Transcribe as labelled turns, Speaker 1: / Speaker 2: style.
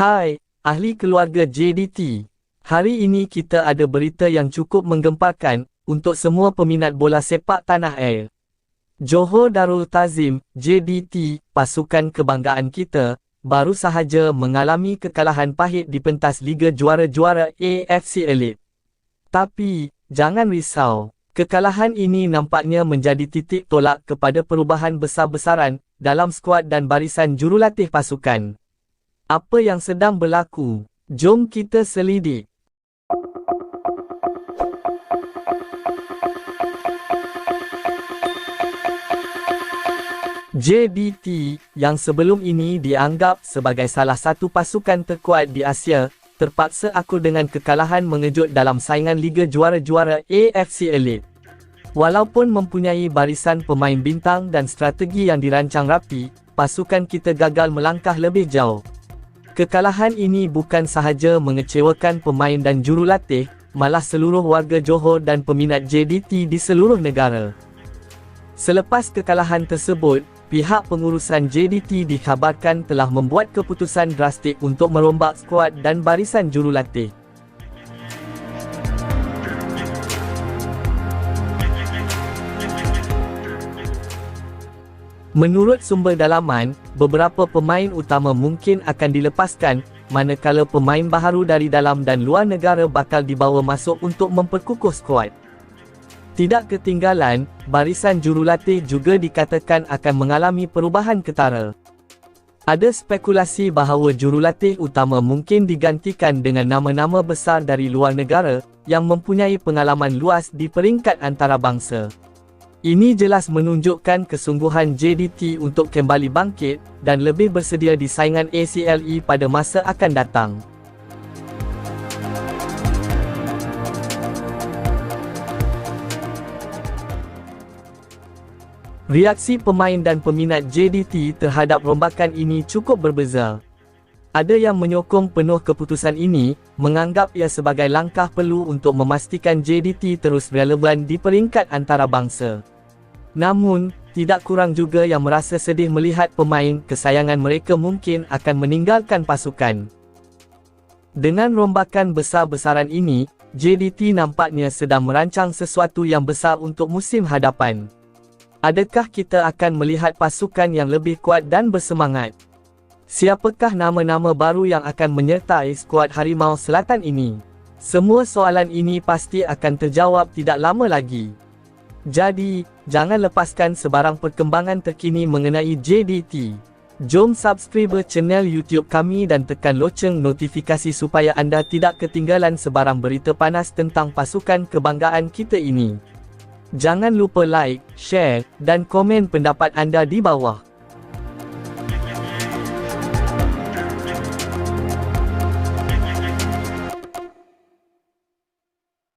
Speaker 1: Hai, ahli keluarga JDT. Hari ini kita ada berita yang cukup menggemparkan untuk semua peminat bola sepak tanah air. Johor Darul Tazim, JDT, pasukan kebanggaan kita, baru sahaja mengalami kekalahan pahit di pentas Liga Juara-Juara AFC Elite. Tapi, jangan risau. Kekalahan ini nampaknya menjadi titik tolak kepada perubahan besar-besaran dalam skuad dan barisan jurulatih pasukan. Apa yang sedang berlaku? Jom kita selidik. JDT yang sebelum ini dianggap sebagai salah satu pasukan terkuat di Asia, terpaksa akur dengan kekalahan mengejut dalam saingan Liga Juara-Juara AFC Elite. Walaupun mempunyai barisan pemain bintang dan strategi yang dirancang rapi, pasukan kita gagal melangkah lebih jauh. Kekalahan ini bukan sahaja mengecewakan pemain dan jurulatih, malah seluruh warga Johor dan peminat JDT di seluruh negara. Selepas kekalahan tersebut, pihak pengurusan JDT dikhabarkan telah membuat keputusan drastik untuk merombak skuad dan barisan jurulatih. Menurut sumber dalaman, beberapa pemain utama mungkin akan dilepaskan, manakala pemain baharu dari dalam dan luar negara bakal dibawa masuk untuk memperkukuh skuad. Tidak ketinggalan, barisan jurulatih juga dikatakan akan mengalami perubahan ketara. Ada spekulasi bahawa jurulatih utama mungkin digantikan dengan nama-nama besar dari luar negara yang mempunyai pengalaman luas di peringkat antarabangsa. Ini jelas menunjukkan kesungguhan JDT untuk kembali bangkit dan lebih bersedia di saingan ACLE pada masa akan datang. Reaksi pemain dan peminat JDT terhadap rombakan ini cukup berbeza. Ada yang menyokong penuh keputusan ini, menganggap ia sebagai langkah perlu untuk memastikan JDT terus relevan di peringkat antarabangsa. Namun, tidak kurang juga yang merasa sedih melihat pemain kesayangan mereka mungkin akan meninggalkan pasukan. Dengan rombakan besar-besaran ini, JDT nampaknya sedang merancang sesuatu yang besar untuk musim hadapan. Adakah kita akan melihat pasukan yang lebih kuat dan bersemangat? Siapakah nama-nama baru yang akan menyertai skuad Harimau Selatan ini? Semua soalan ini pasti akan terjawab tidak lama lagi. Jadi, jangan lepaskan sebarang perkembangan terkini mengenai JDT. Jom subscribe channel YouTube kami dan tekan loceng notifikasi supaya anda tidak ketinggalan sebarang berita panas tentang pasukan kebanggaan kita ini. Jangan lupa like, share dan komen pendapat anda di bawah.